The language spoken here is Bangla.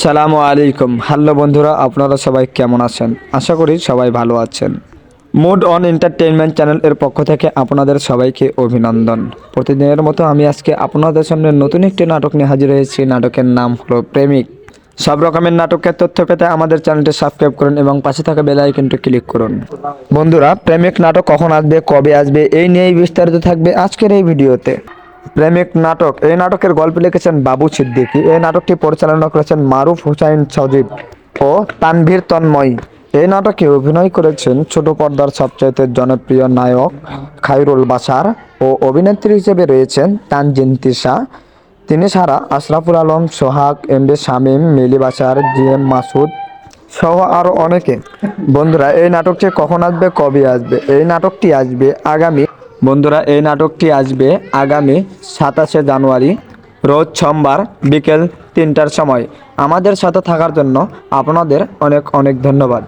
সালামু আলাইকুম। হ্যালো বন্ধুরা, আপনারা সবাই কেমন আছেন? আশা করি সবাই ভালো আছেন। মুড অন এন্টারটেইনমেন্ট চ্যানেল এর পক্ষ থেকে আপনাদের সবাইকে অভিনন্দন। প্রতিদিনের মতো আমি আজকে আপনাদের সামনে নতুন একটি নাটক নিয়ে হাজির হয়েছি। নাটকের নাম হলো প্রেমিক। সব রকমের নাটকের তথ্য পেতে আমাদের চ্যানেলটি সাবস্ক্রাইব করুন এবং পাশে থাকা বেল আইকনটি ক্লিক করুন। বন্ধুরা, প্রেমিক নাটক কখন আসবে, কবে আসবে, এই নিয়েই বিস্তারিত থাকবে আজকের এই ভিডিওতে। প্রেমিক নাটক। এই নাটকের গল্প লিখেছেন বাবু সিদ্দিকী। এই নাটকটি পরিচালনা করেছেন মারুফ হুসাইন সজীব ও তানভীর তন্ময়ী। এই নাটকে অভিনয় করেছেন ছোট পর্দার সবচাইতে জনপ্রিয় নায়ক খায়রুল বাসার ও অভিনেত্রী হিসেবে রয়েছেন তানজিন তিশা। তিনি ছাড়া Ashraful Alam, Sohag, M D Shamim, Mili Basar G M Masud সহ আরও অনেকে। বন্ধুরা, এই নাটকটি কখন আসবে, কবে আসবে? এই নাটকটি আসবে আগামী বন্ধুরা, এই নাটকটি আসবে আগামী সাতাশে জানুয়ারি, রোজ সোমবার বিকেল তিনটার সময়। আমাদের সাথে থাকার জন্য আপনাদের অনেক অনেক ধন্যবাদ।